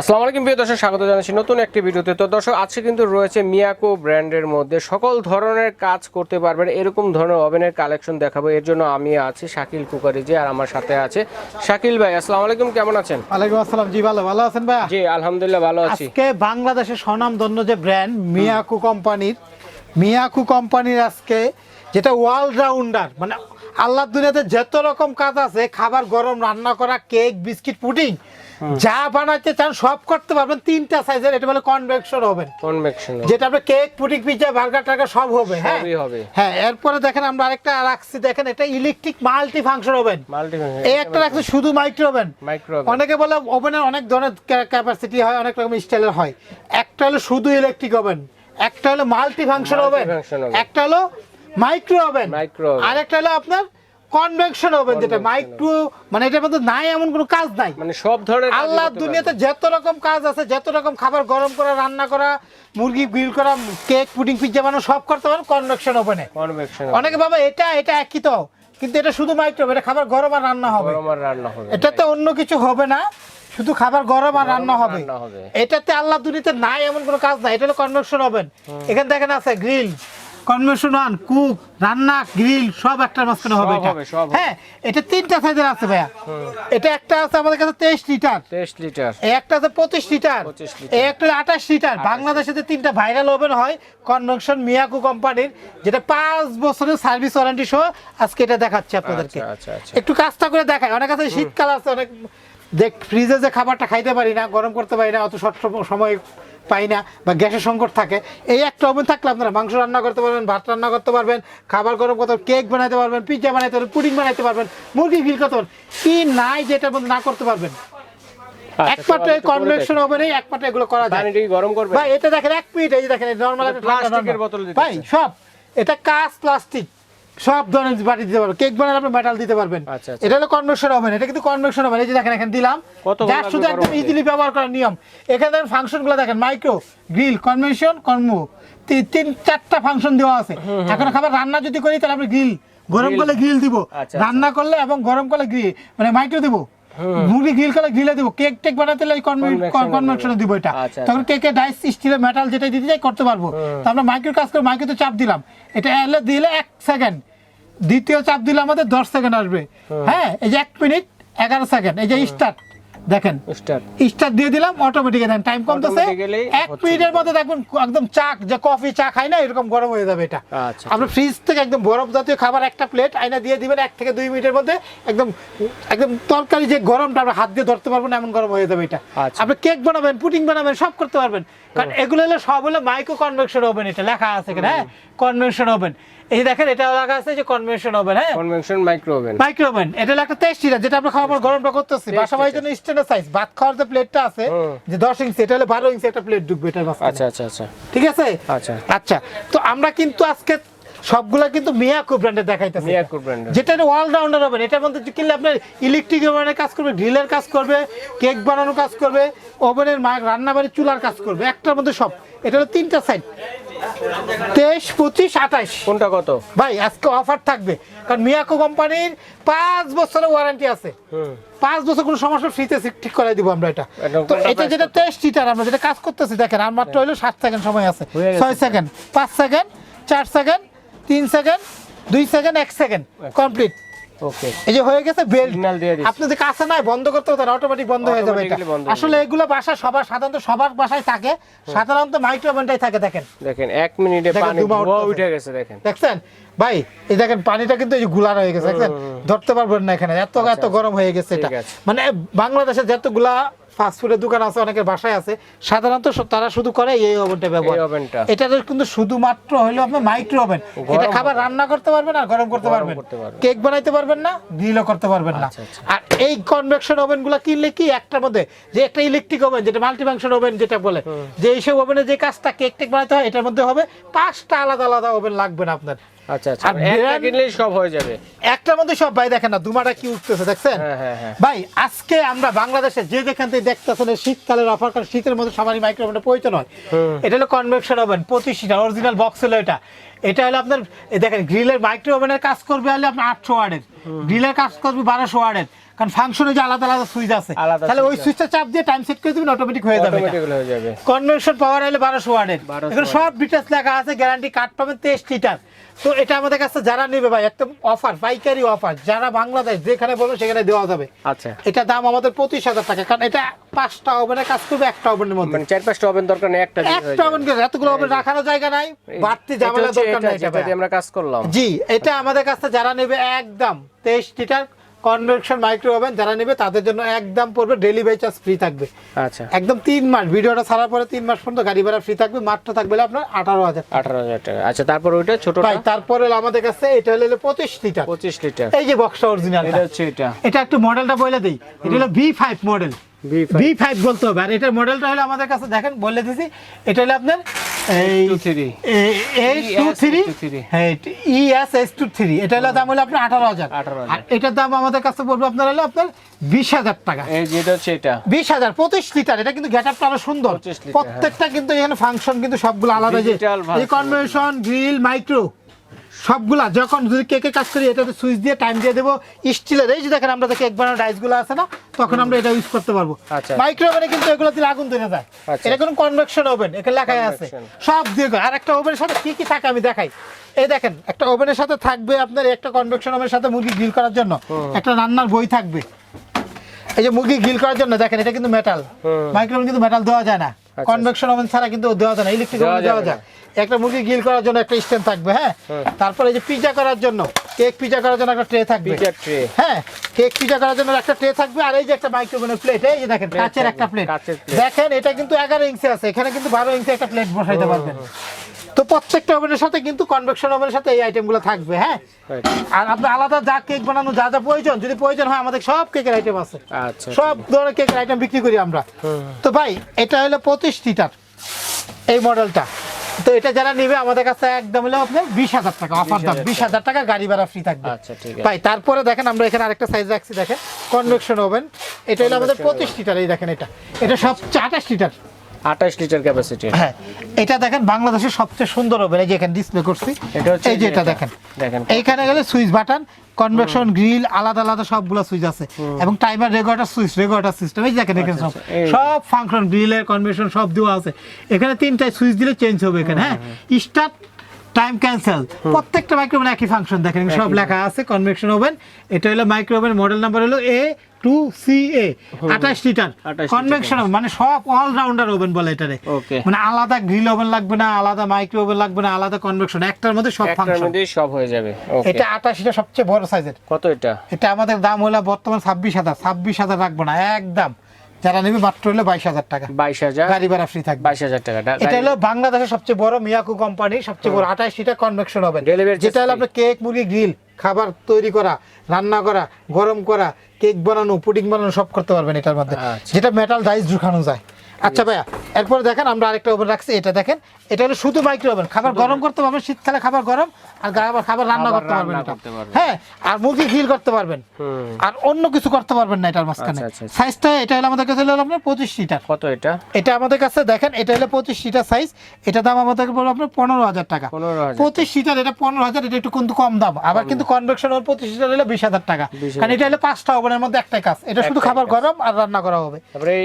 আসসালামু আলাইকুম প্রিয় দর্শক স্বাগত জানাচ্ছি নতুন একটি ভিডিওতে। তো দর্শক আজকে কিন্তু রয়েছে মিয়াকো ব্র্যান্ডের মধ্যে সকল ধরনের কাজ করতে পারবেন এরকম ধরনের ওভেনের কালেকশন দেখাবো। এর জন্য আমি আছি শাকিল কুকারিজি আর আমার সাথে আছে শাকিল ভাই। আসসালামু আলাইকুম কেমন আছেন? ওয়ালাইকুম আসসালাম। জি ভালো। ভালো আছেন ভাই জি আলহামদুলিল্লাহ ভালো আছি। আজকে বাংলাদেশের স্বনামধন্য যে ব্র্যান্ড মিয়াকু কোম্পানির মিয়াকু কোম্পানির আজকে যেটা অলরাউন্ডার মানে আল্লাহর দুনিয়াতে যত রকম কাজ আছে খাবার গরম রান্না করা কেক বিস্কিট পুডিং যা বানাইতে চান সব করতে পারবেন। তিনটা সাইজের এটা বলে কনভেকশন হবেন কনভেকশন যেটা আপনার কেক পুডিং পিজ্জা বার্গার টার্গার সব হবে হ্যাঁ? সবই হবে। হ্যাঁ এরপরে দেখেন আমরা আরেকটা রাখছি। দেখেন এটা electric multi function oven multi এই একটা রাখছি শুধু মাইক্রো ওভেন মাইক্রো অনেকে বলে ওভেনের অনেক ধরনের ক্যাপাসিটি হয় অনেক রকম স্টাইলের হয়। একটা হলো শুধু ইলেকট্রিক ওভেন একটা হলো মাল্টি ফাংশন ওভেন একটা হলো মাইক্রো ওভেন oven। হলো আপনার কনভেকশন ওভেন যেটা মাইক্রো মানে এটার মধ্যে নাই এমন কোনো কাজ নাই। মানে সব ধরনের করতে দুনিয়াতে যত রকম কাজ আছে যত রকম খাবার গরম করা রান্না করা মুরগি গ্রিল করা কেক পুডিং পিজ্জা বানানো সব করতে পারেন কনভেকশন ওভেনে কনভেকশন অনেকে ভাবে এটা এটা একই তো কিন্তু এটা শুধু মাইক্রো এটা খাবার গরম আর রান্না হবে। গরম আর রান্না হবে। এটাতে অন্য কিছু হবে না শুধু খাবার গরম আর রান্না হবে। রান্না হবে। এটাতে আল্লাহ দুনিয়াতে নাই এমন কোনো কাজ নাই এটা হলো কনভেকশন ওভেন এখানে দেখেন আছে গ্রিল কুক রান্না গ্রিল সব একটার মাঝখানে হবে এটা। হ্যাঁ এটা তিনটা সাইজের আছে ভাইয়া। এটা একটা আছে আমাদের কাছে তেইশ লিটার। 23 লিটার। একটা আছে পঁচিশ লিটার। 25 লিটার। এই একটা আঠাশ লিটার। বাংলাদেশে যে তিনটা ভাইরাল ওভেন হয় কনভেকশন মিয়াকু কোম্পানির যেটা পাঁচ বছরের সার্ভিস ওয়ারেন্টি সহ আজকে এটা দেখাচ্ছে আপনাদেরকে। আচ্ছা আচ্ছা আচ্ছা। একটু কাজটা করে দেখায় অনেক আছে শীতকাল আছে অনেক দেখ ফ্রিজে যে খাবারটা খাইতে পারি না গরম করতে পারি না অত শর্ট সময় পাই না বা গ্যাসের সংকট থাকে এই একটা ওভেন থাকলে আপনারা মাংস রান্না করতে পারবেন ভাত রান্না করতে পারবেন খাবার গরম করতে পারবেন কেক বানাতে পারবেন পিৎজা বানাতে পারবেন পুডিং বানাতে পারবেন মুরগি ফিল করতে পারবেন কি নাই যেটার মধ্যে না করতে পারবেন। আচ্ছা, এই একটু করে কনভেকশন এগুলো করা যায়। পানিটা গরম করবে? ভাই এটা দেখেন এক মিনিট এই দেখেন নর্মাল একটা প্লাস্টিকের বোতল। ভাই সব এটা কাঁচ প্লাস্টিক সব ধরনের বাটি দিতে পারবেন। কেক বানালে আপনি মেটাল দিতে পারবেন। আচ্ছা, আচ্ছা। এটা হলো কনভেকশন ওভেন। এটা কিন্তু কনভেকশন ওভেন। এই যে দেখেন এখানে দিলাম। যা শুধু একদম ইজিলি ব্যবহার করার নিয়ম। এখানে দেখেন ফাংশনগুলো দেখেন মাইক্রো গ্রিল কনভেনশন কর্ম তিন চারটা ফাংশন দেওয়া আছে। এখন খাবার রান্না যদি করি তাহলে আপনি গ্রিল গরম কলে করলে গ্রিল দিব। আচ্ছা, রান্না করলে এবং গরম করলে গ্রিল মানে মাইক্রো দিব। মুরগি গ্রিল করে গ্রিলে দিব। কেক টেক বানাতে লাই কনভেনশন দিব। এটা। আচ্ছা, তখন কেকে ডাইস স্টিলের মেটাল যেটা দিতে চাই করতে পারব। তো আমরা মাইক্রো কাজ করে মাইক্রোতে চাপ দিলাম। এটা এলে দিলে এক সেকেন্ড দ্বিতীয় চাপ দিলে আমাদের দশ সেকেন্ড আসবে। হ্যাঁ এই যে এক মিনিট এগারো সেকেন্ড এই যে স্টার্ট দেখেন স্টার্ট দিয়ে দিলাম অটোমেটিক দেন টাইম কমতেছে। Automatically এক মিনিটের মধ্যে দেখবেন একদম চা যে কফি চা খাই না এরকম গরম হয়ে যাবে এটা। আচ্ছা, আপনি ফ্রিজ থেকে একদম বরফ জাতীয় খাবার একটা প্লেট আইনা দিয়ে দিবেন এক থেকে দুই মিনিটের মধ্যে একদম একদম তরকারি যে গরমটা আমরা হাত দিয়ে ধরতে পারবেন এমন গরম হয়ে যাবে এটা। আচ্ছা। আপনি কেক বানাবেন পুডিং বানাবেন সব করতে পারবেন। কারণ এগুলো হলো সব হলো মাইক্রো কনভেকশন ওভেন এটা লেখা আছে হ্যাঁ? কনভেকশন ওভেন এই দেখেন এটা লেখা আছে যে কনভেকশন ওভেন হ্যাঁ? Convention micro oven micro oven এটা একটা লিটার যেটা আমরা খাওয়ার পর গরমটা করতেছি। বাসা বাড়ির জন্য স্ট্যান্ডার্ড সাইজ ভাত খাওয়ার যে প্লেটটা আছে যে দশ ইঞ্চি এটা হলো বারো ইঞ্চি একটা প্লেট ঢুকবে মাঝখানে। আচ্ছা আচ্ছা আচ্ছা। ঠিক আছে? আচ্ছা। আচ্ছা তো আমরা কিন্তু আজকে সবগুলা কিন্তু মিয়াকো ব্র্যান্ডের দেখাইতেছি। মিয়াকো ব্র্যান্ডের। যেটা অলরাউন্ডার হবে এটার মধ্যে কিনলে আপনার ইলেকট্রিক ওভেনের কাজ করবে গ্রিলের কাজ করবে কেক বানানোর কাজ করবে ওভেনের রান্না বাড়ি চুলার কাজ করবে একটার মধ্যে সব। এটা হলো তিনটা সাইড তেইশ পঁচিশ আঠাশ কোনটা কত? ভাই আজকে অফার থাকবে। কারণ মিয়াকো কোম্পানির পাঁচ বছরের ওয়ারেন্টি আছে। পাঁচ বছর কোনো সমস্যা ফ্রিতে ঠিক করাই দিব আমরা এটা। তো এটা যেটা টেস্ট লিটার আমরা যেটা কাজ করতেছি দেখেন আর মাত্র হলো সাত সেকেন্ড সময় আছে। ছয় সেকেন্ড পাঁচ সেকেন্ড চার সেকেন্ড তিন সেকেন্ড দুই সেকেন্ড এক সেকেন্ড কমপ্লিট ওকে এই যে হয়ে গেছে বেল্ট Signal দিয়ে দিচ্ছে। আপনি যে কাছে নাই বন্ধ করতে হতেন অটোমেটিক বন্ধ হয়ে যাবে এটা। Automatically বন্ধ হয়ে আসলে এগুলো বাসা সবার সাধারণত সবার বাসায় থাকে। সাধারণত মাইক্রোওভেনটাই থাকে দেখেন। দেখেন এক মিনিটে দেখেন, পানি ধোয়া উঠে গেছে দেখেন। দেখছেন? ভাই এই দেখেন পানিটা কিন্তু এই যে গুলার হয়ে গেছে ধরতে পারবেন না এখানে। এত এত গরম হয়ে গেছে এটা। আচ্ছা। মানে বাংলাদেশে যতগুলা ফাস্টফুডের দোকান আছে অনেকের বাসায় আছে। সাধারণত তারা শুধু করে এই ওভেনটা ব্যবহার। এটা কিন্তু শুধুমাত্র হলো আপনার মাইক্রো ওভেন এটা খাবার রান্না করতে পারবেন আর গরম করতে পারবেন। কেক বানাইতে পারবেন না গ্রিলও করতে পারবেন না। আচ্ছা, আচ্ছা। আর এই কনভেকশন ওভেনগুলা কিনলে কি একটার মধ্যে যে একটা ইলেকট্রিক ওভেন যেটা মাল্টিফাংশন ওভেন যেটা বলে যে এইসব ওভেনে যে কাজটা কেক টেক বানাতে হয় এটার মধ্যে হবে পাঁচটা আলাদা আলাদা ওভেন লাগবে না আপনার। আচ্ছা আচ্ছা। একটা কিনলেই সব হয়ে যাবে। একটার মধ্যে সব ভাই দেখেন না দুমাটা কি উঠতেছে দেখছেন? হ্যাঁ, হ্যাঁ, হ্যাঁ। ভাই আজকে আমরা বাংলাদেশে যে যেখান থেকে দেখতেছেন শীতকালের অফার কারণ শীতের মধ্যে সবারই মাইক্রোওভেনটা প্রয়োজন হয় এটা হলো কনভেকশন ওভেন পঁচিশ অরিজিনাল বক্স হলো এটা। এটা হলো আপনার দেখেন গ্রিলের মাইক্রো ওভেনের কাজ করবে হলে আপনার আটশো ওয়ার্ডের। গ্রিলের কাজ করবে বারোশো ওয়ার্ডের। কারণ ফাংশনে যে আলাদা আলাদা সুইচ আছে তাহলে ওই সুইচটা চাপ দিয়ে টাইম সেট করে দিবেন অটোমেটিক হয়ে যাবে এটা। অটোমেটিক হয়ে যাবে। কনভেনশন পাওয়ার হলে বারোশো ওয়ার্ডের। 1200 সব ডিটেলস লেখা আছে গ্যারান্টি কার্ড পাবেন তেইশ লিটার তো এটা আমাদের কাছে যারা নেবে ভাই একদম অফার পাইকারি অফার যারা বাংলাদেশ যেখানে বলবে সেখানে দেওয়া যাবে। আচ্ছা। এটা দাম আমাদের পঁচিশ হাজার টাকা কারণ এটা পাঁচটা ওভেনে কাজ করবে একটা ওভেনের মধ্যে। মানে চার পাঁচটা ওভেন দরকার নেই একটা একটা। ওভেন এতগুলো ওভেন রাখারও জায়গা নাই বাড়তি জামালা দরকার নাই এটা আমরা কাজ করলাম। জি এটা আমাদের কাছে যারা নেবে একদম তেইশ লিটার কনভেকশন মাইক্রো ওভেন যারা নেবে তাদের জন্য একদম পড়বে ডেলি চার্জ ফ্রি থাকবে। আচ্ছা। একদম তিন মাস ভিডিওটা ছাড়ার পরে তিন মাস পর্যন্ত গাড়ি ভাড়া ফ্রি থাকবে মাত্র থাকবে আপনার আঠারো হাজার আঠারো হাজার টাকা। আচ্ছা তারপর ওইটা ছোটটা? ভাই তারপরে আমাদের কাছে এটা হলো পঁচিশ লিটার পঁচিশ লিটার এই যে বক্সটা অরিজিনাল এটা হচ্ছে এটা। এটা একটু মডেলটা বলে দিই। এটা হলো V five model B five বলতে হবে। আর এটার মডেলটা হলো আমাদের কাছে দেখেন বলে দিছি। এটা হলো আপনার এই three H two three ES23 হ্যাঁ ইএস এস টু থ্রি এটা হলো দাম হলো আপনার আঠারো হাজার। 18,000 আর এটার দাম আমাদের কাছে পড়বে আপনার হলো আপনার বিশ হাজার টাকা। যেটা সেটা বিশ হাজার পঁচিশ লিটার। এটা কিন্তু আরও সুন্দর। প্রত্যেকটা কিন্তু এখানে ফাংশন কিন্তু সবগুলো আলাদা। যে। কনভেনশন গ্রিল মাইক্রো সবগুলা যখন যদি কেকে কাজ করি এটাতে সুইচ দিয়ে টাইম দিয়ে দেবো। স্টিলের এই যে দেখেন আমরা দেখি একবার ডাইসগুলো আছে না তখন আমরা এটা ইউজ করতে পারব। আচ্ছা। মাইক্রো ওভেনে কিন্তু এগুলো দিলে আগুন ধরে যায়। আচ্ছা। এটা কোনো কনভেকশন ওভেন এখানে লেখাই আছে। সব দিয়ে আর একটা ওভেনের সাথে কি কি থাকে আমি দেখাই। এই দেখেন একটা ওভেনের সাথে থাকবে আপনার একটা কনভেকশন ওভেনের সাথে মুরগি গ্রিল করার জন্য। একটা রান্নার বই থাকবে। এই যে মুরগি গ্রিল করার জন্য দেখেন এটা কিন্তু মেটাল। মাইক্রোওভেন কিন্তু মেটাল দেওয়া যায় না। কনভেকশন ওভেন ছাড়া কিন্তু দেওয়া যায় না ইলেকট্রিক ওভেন দেওয়া যায়। একটা মুরগি করার জন্য একটা স্ট্যান্ড থাকবে হ্যাঁ? তারপরে এই যে পিজা করার জন্য কেক পিজা করার জন্য একটা ট্রে থাকবে। ট্রে হ্যাঁ কেক পিজা করার জন্য একটা ট্রে থাকবে আর এই যে একটা মাইক্রোওভেনের প্লেট এই যে দেখেন কাচের একটা প্লেট দেখেন এটা কিন্তু এগারো ইঞ্চি আছে এখানে কিন্তু বারো ইঞ্চি একটা প্লেট বসাইতে পারবেন। তো প্রত্যেকটা ওভেনের সাথে কিন্তু কনভেকশন ওভেনের সাথে এই আইটেমগুলো থাকবে হ্যাঁ? আর আপনার আলাদা যা কেক বানানো যা যা প্রয়োজন যদি প্রয়োজন হয় আমাদের সব কেকের আইটেম আছে। আচ্ছা সব ধরনের কেকের আইটেম বিক্রি করি আমরা। তো ভাই এটা হলো পঁচিশ লিটার এই মডেলটা তো এটা যারা নিবে আমাদের কাছে একদম হলো আপনার বিশ হাজার টাকা অফার দাম। 20,000 বিশ হাজার টাকা গাড়ি ভাড়া ফ্রি থাকবে। আচ্ছা ঠিক আছে। ভাই তারপরে দেখেন আমরা এখানে আরেকটা সাইজ রাখছি দেখেন। কনভেকশন ওভেন এটা হলো আমাদের পঁচিশ লিটার এই দেখেন এটা। এটা সবচেয়ে আঠাশ লিটার আঠাশ লিটার ক্যাপাসিটি হ্যাঁ এটা দেখেন বাংলাদেশের সবচেয়ে সুন্দর ওভেন। এই যে এখানে ডিসপ্লে করছি এটা হচ্ছে এই যে এটা। দেখেন। দেখেন। এইখানে গেলে সুইচ বাটন কনভেকশন গ্রিল আলাদা আলাদা সবগুলো সুইচ আছে। এবং timer regulator switch regulator system এই দেখেন এখানে সব। আচ্ছা, যে। সব ফাংশন গ্রিলের কনভেকশন সব দেওয়া আছে। এখানে তিনটায় সুইচ দিলে চেঞ্জ হবে এখানে হ্যাঁ? স্টার্ট টাইম ক্যান্সেল প্রত্যেকটা মাইক্রোওভেন একই ফাংশন দেখেন। সব লেখা আছে কনভেকশন ওভেন এটা হলো মাইক্রোওভেন মডেল নাম্বার হলো এ টু সি এ আঠাশ লিটার। কনভেকশন মানে সব অলরাউন্ডার ওভেন বলে এটারে. মানে আলাদা গ্রিল ওভেন লাগবে না আলাদা মাইক্রো ওভেন লাগবে না আলাদা কনভেকশন একটার মধ্যে সব ফাংশন সব হয়ে যাবে এটা আঠাশ লিটার সবচেয়ে বড় সাইজের কত এটা? এটা আমাদের দাম হলো বর্তমান ছাব্বিশ হাজার ছাব্বিশ হাজার রাখব না একদম। যারা নেবে মাত্র হলো বাইশ হাজার টাকা। বাইশ হাজার? গাড়ি ভাড়া ফ্রি থাকবে। বাইশ হাজার টাকা। এটা হলো বাংলাদেশের সবচেয়ে বড় মিয়াকু কোম্পানি সবচেয়ে বড় আঠাশ কনভেকশন হবে। যেটা হলো আপনার কেক মুরগি গ্রিল খাবার তৈরি করা রান্না করা গরম করা কেক বানানো পুডিং বানানো সব করতে পারবেন এটার মধ্যে। আচ্ছা। যেটা মেটাল ডাইস ঢুকানো যায়। আচ্ছা ভাইয়া এরপরে দেখেন আমরা আরেকটা ওভেন রাখছি এটা দেখেন এটা হলো শুধু মাইক্রো ওভেন খাবার গরম করতে পারবেন শীতকালে খাবার গরম আর খাবার খাবার রান্না করতে পারবেন এটা। হ্যাঁ আর মুরগি গ্রিল করতে পারবেন। আর অন্য কিছু করতে পারবেন না এটার মাঝখানে। আচ্ছা, আচ্ছা, আচ্ছা। সাইজটা এটা হলো আমাদের কাছে হলো আপনার পঁচিশ লিটার। কত এটা? এটা আমাদের কাছে দেখেন এটা হলো পঁচিশ লিটার সাইজ এটা দাম আমাদের পড়বে আপনার পনেরো হাজার টাকা। পঁচিশ লিটার এটা পনেরো হাজার এটা একটু কিন্তু কম দাম। আবার কিন্তু কনভেকশন ওর পঁচিশ লিটার হলো বিশ হাজার টাকা। 20,000 কারণ এটা হলো পাঁচটা ওভেনের মধ্যে একটাই কাজ। এটা শুধু খাবার গরম আর রান্না করা হবে।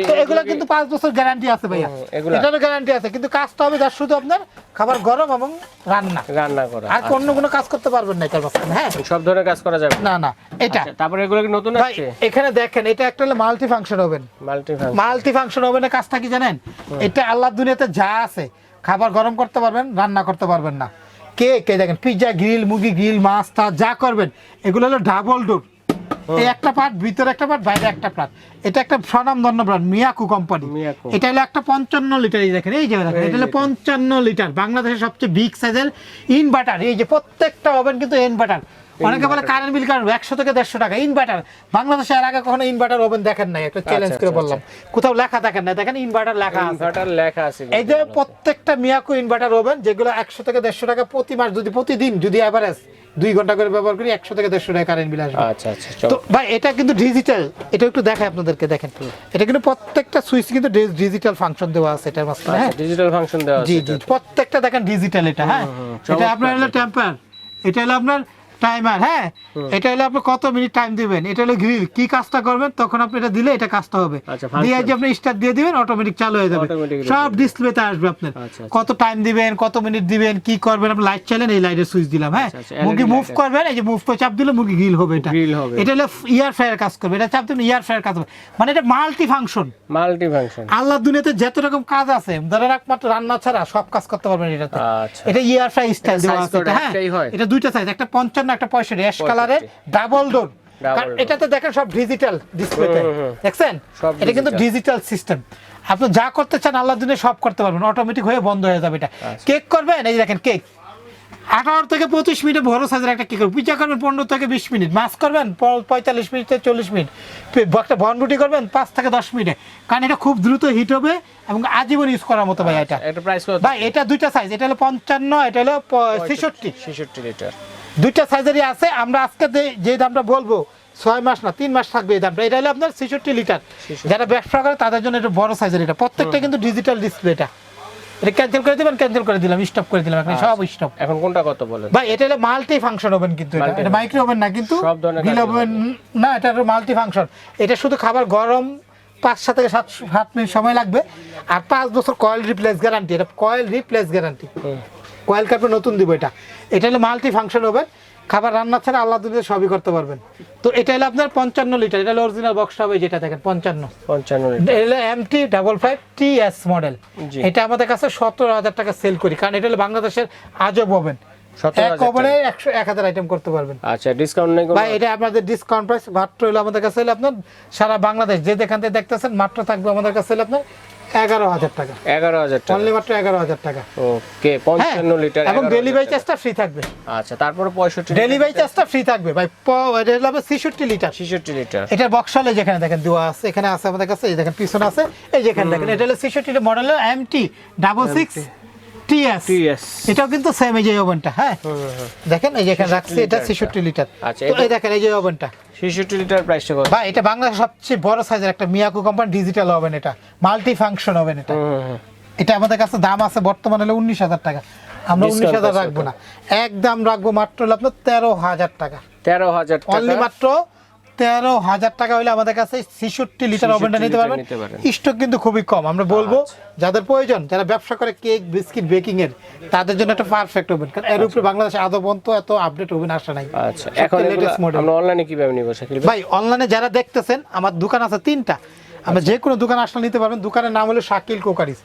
তো এগুলো এগুলো কিন্তু পাঁচ বছর গ্যারান্টি আছে ভাইয়া। এটারও গ্যারান্টি আছে কিন্তু কাজটা হবে যার শুধু আপনার খাবার গরম এবং রান্না। রান্না করা আর অন্য কোনো কাজ করতে পারবেন না এটার মাঝখানে হ্যাঁ? সব ধরনের কাজ করা যাবে। না না এটা। আচ্ছা, তারপরে এগুলো কি নতুন আসছে? এখানে দেখেন এটা একটা হলো multi function oven multi function multi function ওভেনের কাজটা কি জানেন? এটা আল্লাহর দুনিয়াতে যা আছে খাবার গরম করতে পারবেন রান্না করতে পারবেন না। কে কে দেখেন পিৎজা গ্রিল মুরগি গ্রিল মাছ টা যা করবেন এগুলো হলো ডাবল ডোর এই একটা পার্ট ভিতরে একটা পার্ট বাইরে একটা পার্ট এটা একটা স্বনামধন্য ব্র্যান্ড মিয়াকু কোম্পানি এটা হলো একটা পঞ্চান্ন লিটার এই দেখেন এই যে দেখেন এটা হলো পঞ্চান্ন লিটার বাংলাদেশের সবচেয়ে বিগ সাইজের ইনভার্টার এই যে প্রত্যেকটা ওভেন কিন্তু ইনভার্টার অনেকে বলে কারেন্ট বিল কারণ একশো থেকে দেড়শো টাকা ইনভার্টার বাংলাদেশে এর আগে কখনো ইনভার্টার ওভেন দেখেন নাই একটা চ্যালেঞ্জ আচ্ছা, করে আচ্ছা, বললাম। কোথাও লেখা দেখেন না দেখেন ইনভার্টার লেখা আছে। ইনভার্টার লেখা আছে এই যে প্রত্যেকটা মিয়াকু ইনভার্টার ওভেন যেগুলো একশো থেকে দেড়শো টাকা প্রতি মাস যদি প্রতিদিন যদি অ্যাভারেজ দুই ঘণ্টা করে ব্যবহার করি একশো থেকে দেড়শো টাকা কারেন্ট বিল আসবে। আচ্ছা আচ্ছা তো ভাই এটা কিন্তু ডিজিটাল এটা একটু দেখাই আপনাদেরকে দেখেন। এটা কিন্তু প্রত্যেকটা সুইচ কিন্তু ডিজিটাল ফাংশন দেওয়া আছে এটার মাঝখানে হ্যাঁ? ডিজিটাল ফাংশন দেওয়া আছে জি জি প্রত্যেকটা দেখেন ডিজিটাল এটা হ্যাঁ? এটা আপনার হলো টেম্পার এটা হলো আপনার টাইমার হ্যাঁ? এটা হলো আপনি কত মিনিট টাইম দিবেন? এটা হলো গ্রিল কি কাজটা করবেন? তখন আপনি এটা দিলে এটা কাজটা হবে। আচ্ছা, দিয়ে। যে আপনি স্টার্ট দিয়ে দিবেন অটোমেটিক চালু হয়ে যাবে। সব ডিসপ্লেতে আসবে আপনার। আচ্ছা, আচ্ছা। কত টাইম দিবেন কত মিনিট দিবেন কি করবেন আপনি লাইট চালেন এই লাইটের সুইচ দিলাম হ্যাঁ? মুরগি মুভ করবেন এই যে মুভ করে চাপ দিলে মুরগি গ্রিল হবে এটা। এটা হলো ইয়ার ফ্রায়ার কাজ করবে। এটা চাপ দিলে ইয়ার ফ্রায়ার কাজ হবে। মানে এটা মাল্টি ফাংশন মাল্টি ফাংশন আল্লাহ দুনিয়াতে যত রকম কাজ আছে ধরেন একমাত্র রান্না ছাড়া সব কাজ করতে পারবেন এটাতে। এটা ইয়ার ফ্রাই স্টাইল দেওয়া আছে এটা, হ্যাঁ? এটা দুইটা সাইজ একটা পঞ্চান্ন একটা পঁয়ষট্টি। অ্যাশ কালারের ডাবল ডোর। কারণ। এটাতে দেখেন সব ডিজিটাল ডিসপ্লেতে। দেখছেন? এটা কিন্তু ডিজিটাল সিস্টেম আপনি যা করতে চান আল্লাহ দিনে সব করতে পারবেন। অটোমেটিক হয়ে বন্ধ হয়ে যাবে এটা। আচ্ছা। কেক করবেন? এই দেখেন কেক। আঠারো থেকে পঁচিশ মিনিটে বড় সাইজের একটা কেক পিজা করবেন পনেরো থেকে বিশ মিনিট। মাছ করবেন পঁয়তাল্লিশ মিনিট থেকে চল্লিশ মিনিট। একটা বনরুটি করবেন পাঁচ থেকে দশ মিনিটে। কারণ এটা খুব দ্রুত হিট হবে এবং আজীবন ইউজ করার মতো ভাই এটা। এটা ভাই এটা দুইটা সাইজ এটা হলো পঞ্চান্ন এটা হলো ছেষট্টি। 66 লিটার দুইটা সাইজেরই আছে আমরা আজকে যে- দামটা বলব ছয় মাস না তিন মাস থাকবে এই দামটা। এটা হলো আপনার ছেষট্টি লিটার। যারা ব্যবসা করে তাদের জন্য এটা বড় সাইজের এটা। প্রত্যেকটা কিন্তু ডিজিটাল ডিসপ্লে এটা। ক্যান্সেল করে দিবেন ক্যান্সেল করে দিলাম স্টপ করে দিলাম এখন সব স্টপ এখন কোনটা কত বলেন? ভাই এটা হলো মাল্টি ফাংশন ওভেন কিন্তু এটা। এটা মাইক্রো ওভেন না কিন্তু সব ধরনের ওভেন না এটা মাল্টি ফাংশন এটা শুধু খাবার গরম পাঁচ সাত থেকে সাত সাত মিনিট সময় লাগবে। আর পাঁচ বছর কয়েল রিপ্লেস গ্যারান্টি এটা কয়েল রিপ্লেস গ্যারান্টি কয়েল কাপে নতুন দিব এটা। এটা হলো মাল্টি ফাংশন ওভেন খাবার রান্না ছাড়া আল্লাহ দুনিয়া সবই করতে পারবেন। তো এটা হলো আপনার পঞ্চান্ন লিটার এটা হলো অরিজিনাল বক্সটা হবে যেটা দেখেন পঞ্চান্ন। 55 লিটার এটা হলো MT double five T S model এটা আমাদের কাছে সতেরো হাজার টাকা সেল করি কারণ এটা হলো বাংলাদেশের আজব ওভেন এক ওভেনে একশো এক হাজার আইটেম করতে পারবেন। আচ্ছা ডিসকাউন্ট নেই ভাই এটা আপনাদের ডিসকাউন্ট প্রাইস মাত্র হলো আমাদের কাছে হলো আপনার সারা বাংলাদেশ। যে যেখান থেকে দেখতেছেন মাত্র থাকবে আমাদের কাছে হলো আপনার এগারো হাজার টাকা। 11000 টাকা। অনলি মাত্র এগারো হাজার টাকা। ওকে হ্যাঁ 55 লিটার এবং ডেলিভারি চার্জটা ফ্রি থাকবে। আচ্ছা তারপরে 65 ডেলিভারি চার্জটা ফ্রি থাকবে। ভাই এটা হবে ছেষট্টি লিটার। 66 লিটার। বক্স যেখানে দেখেন দেওয়া আছে এখানে আছে আমাদের কাছে এই দেখেন পিছনে আছে এই যেখানে দেখেন এটা হলো ছিষট্টি মডেলের M T double six TS TS এটাও কিন্তু সেম এই যে ওভেনটা হ্যাঁ? দেখেন এই রাখছি এটা লিটারটা। ছেষট্টি লিটার। আচ্ছা, এই দেখেন এই যে ওভেনটা। 66 লিটার প্রাইসটা কত? ভাই এটা বাংলাদেশের সবচেয়ে বড় সাইজের একটা মিয়াকো কোম্পানি ডিজিটাল ওভেন এটা। মাল্টি ফাংশন ওভেন এটা। এটা আমাদের কাছে দাম আছে বর্তমানে হলো উনিশ হাজার টাকা। আমরা Discount উনিশ হাজার আছে রাখব না। একদম রাখব মাত্র হলো আপনার তেরো হাজার টাকা। 13000 অনলি মাত্র তেরো হাজার টাকা হলে আমাদের কাছে ছেষট্টি লিটার ওভেনটা নিতে পারবেন। স্টক কিন্তু খুবই কম। আমরা বলব যাদের প্রয়োজন যারা ব্যবসা করে কেক বিস্কিট বেকিং এর তাদের জন্য একটা পারফেক্ট ওভেন কারণ এর উপরে বাংলাদেশে আদৌ পর্যন্ত এত আপডেট ওভেন আসা নাই। আচ্ছা এখন লেটেস্ট মডেল আমরা অনলাইনে কীভাবে নিব ভাই? ভাই অনলাইনে যারা দেখতেছেন আমার দোকান আছে তিনটা। আমরা যে কোনো দোকান আসলে নিতে পারবেন। দোকানের নাম হলো শাকিল কোকারিস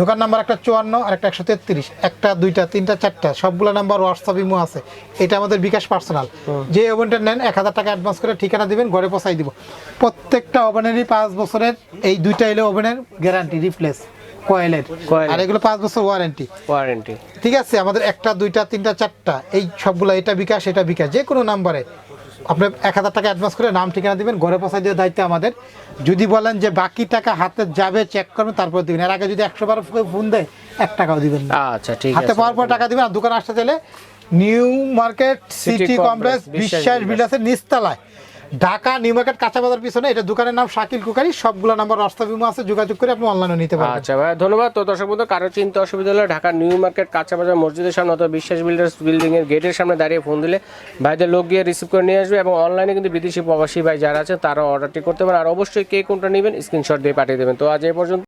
দোকান নাম্বার একটা চুয়ান্ন আর একটা একশো তেত্রিশ। একটা দুইটা তিনটা চারটা। সবগুলো নাম্বার হোয়াটসঅ্যাপ ইমো আছে। এটা আমাদের বিকাশ পার্সোনাল। যে ওভেনটা নেন এক হাজার টাকা অ্যাডভান্স করে ঠিকানা দিবেন ঘরে পৌঁছাই দিব। প্রত্যেকটা ওভেনেরই পাঁচ বছরের এই দুইটা এলো ওভেনের গ্যারান্টি রিপ্লেস কয়েলের আর এগুলো পাঁচ বছর ওয়ারেন্টি ওয়ারেন্টি ঠিক আছে? আমাদের একটা দুইটা তিনটা চারটা এই সবগুলো এটা বিকাশ এটা বিকাশ। যে কোনো নাম্বারে। আপনি এক হাজার টাকা অ্যাডভান্স করে নাম ঠিকানা দেবেন ঘরে পোসাই দেওয়ার দায়িত্ব আমাদের। যদি বলেন যে বাকি টাকা হাতে যাবে চেক করবেন তারপর দিবেন। এর আগে যদি একশো বার ফোন দেয় এক টাকাও দিবেন না। আচ্ছা ঠিক হাতে পাওয়ার পর টাকা দিবেন আর দোকান আসতে চাইলে নিউ মার্কেট সিটি কমপ্লেক্স বিশ্বাস বিশ্বাস বিলাসের নিচতলায়। ঢাকা নিউ মার্কেট কাঁচা বাজার পিছনে, এটা দোকানের নাম শাকিল কুকারি, সবগুলো নাম্বার রাস্তা বিমা আছে, যোগাযোগ করে আপনি অনলাইনে নিতে পারবেন। আচ্ছা ভাই, ধন্যবাদ। তো দর্শক বন্ধু, কারও চিন্তা অসুবিধা হলে ঢাকা নিউ মার্কেট কাঁচা বাজার মসজিদের সামনে অথবা বিশ্বাস বিল্ডার্স বিল্ডিং এর গেটের সামনে দাঁড়িয়ে ফোন দিলে ভাইদের লোক গিয়ে রিসিভ করে নিয়ে আসবে এবং অনলাইনে কিন্তু বিদেশি প্রবাসী ভাই যারা আছে তারা অর্ডারটি করতে পারেন। আর অবশ্যই কে কোনটা নেবেন স্ক্রিনশট দিয়ে পাঠিয়ে দেবেন। তো আজ এই পর্যন্ত